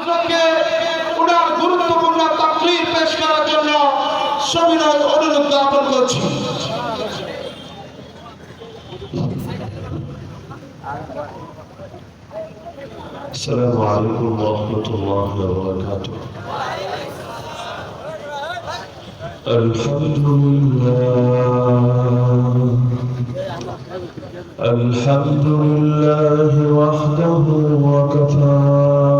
ছাত্রকে ওনার গুরুত্বপূর্ণ তাকরির পেশ করার জন্য সবিনয় অনুরোধ জ্ঞাপন করছি السلام عليكم ورحمة الله وبركاته الحمد لله الحمد لله وحده وكفى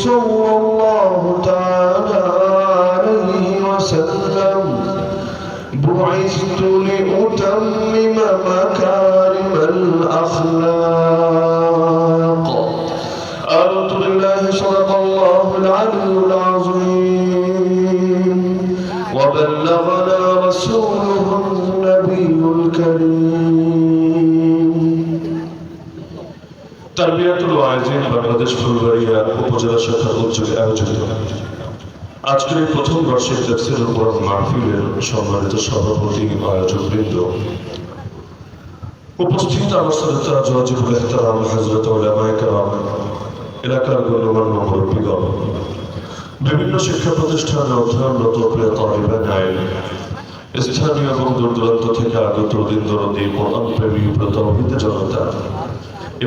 صلى الله تعالى عليه وسلم بعثت তারবিয়াতুল ওয়াইজিন বাংলাদেশ ফুলবাড়িয়া উপজেলা শাখার উদ্যোগে আয়োজিত। আজকের এই প্রথম বর্ষের তাফসিরুল কোরআন মাহফিলের সম্মানিত সভাপতি আয়োজক বৃন্দ উপস্থিত জওয়াজিবুল ইহতারাম হযরত উলামায়ে কেরাম, এলাকার গণ্যমান্য মুরব্বীগণ। বিভিন্ন শিক্ষা প্রতিষ্ঠানে অধ্যয়নরত প্রিয় তালিবান আইন স্থানীয় এবং দূর দূরান্ত থেকে আগত দিন দরদি কোরআন প্রেমী প্রতহিত জনতা।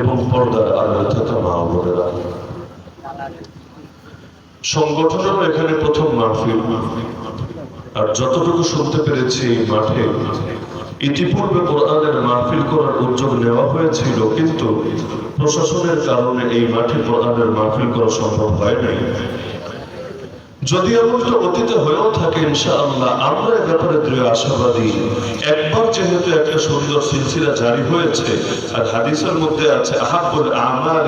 এবং পর্দার আড়ালে থাকা মা বোনেরা। সংগঠনেরও এখানে প্রথম মাহফিল। আর যতটুকু শুনতে পেরেছি মাঠে, ইতিপূর্বে কোরআনের মাহফিল করার উদ্যোগ নেওয়া হয়েছিল, কিন্তু প্রশাসনের কারণে এই মাঠে কোরআনের মাহফিল করা সম্ভব হয় নাই। যদি এমনটা অতীতে হয়েও থাকে ইনশাআল্লাহ, আমরা এ ব্যাপারে দৃঢ় আশাবাদী। একবার যেহেতু একটা সুন্দর সিলসিলা জারি হয়েছে, আর হাদিসের মধ্যে আছে আহাবুল আমাল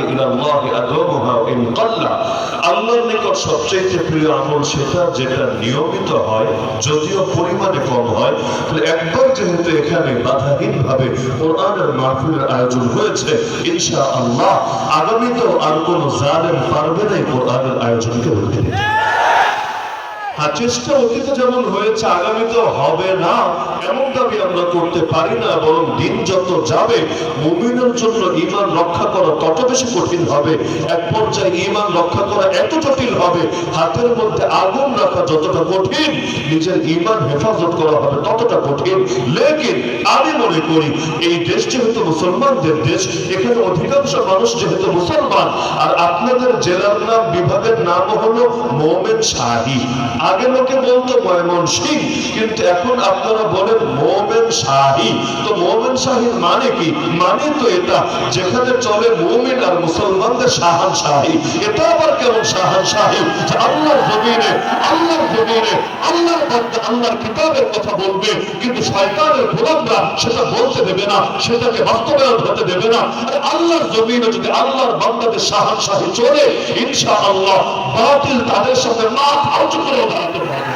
আদমুহা ইন কাল্লা আল্লাহর নিকট সবচেয়ে প্রিয় আমল সেটা যেটা নিয়মিত হয়, যদিও পরিমাণে কম হয়, তাহলে একবার যেহেতু এখানে বাধাহীনভাবে কোরআনের মাহফিলের আয়োজন হয়েছে, ইনশাআল্লাহ, আগামীতেও আর কোনো জালেম পারবে না কোরআনের আয়োজনকে রুখে আর চেষ্টা অতীতে যেমন হয়েছে আগামীতে হবে না। এমন দাবি আমরা করতে পারি না, বরং দিন যত যাবে, মুমিনের জন্য ইমান রক্ষা করা তত বেশি কঠিন হবে। এক পর্যায়ে ইমান রক্ষা করা এত জটিল হবে, হাতের মধ্যে আগুন রাখা যতটা কঠিন, নিজের ইমান হেফাজত করা হবে ততটা কঠিন। লেকিন আমি মনে করি, এই দেশ যেহেতু মুসলমানদের দেশ, এখানে অধিকাংশ মানুষ যেহেতু মুসলমান, আর আপনাদের জেলার নাম, বিভাগের নাম হলো মোমেন শাহী। আগে লোকে বলতো ময়মন সিং কিন্তু এখন আপনারা বলেন মোমেন মানে মানে কথা বলবে, কিন্তু শয়তানের গোলামরা সেটা বলতে দেবে না, সেটাকে বাস্তবায়ন হতে দেবে না। আল্লাহর জমিনে যদি আল্লাহর বান্দাদের শাহান শাহী চলে, ইনশাআল্লাহ বাতিল তাদের সাথে মাথা উঁচু করে দাঁড়াতে পারবে।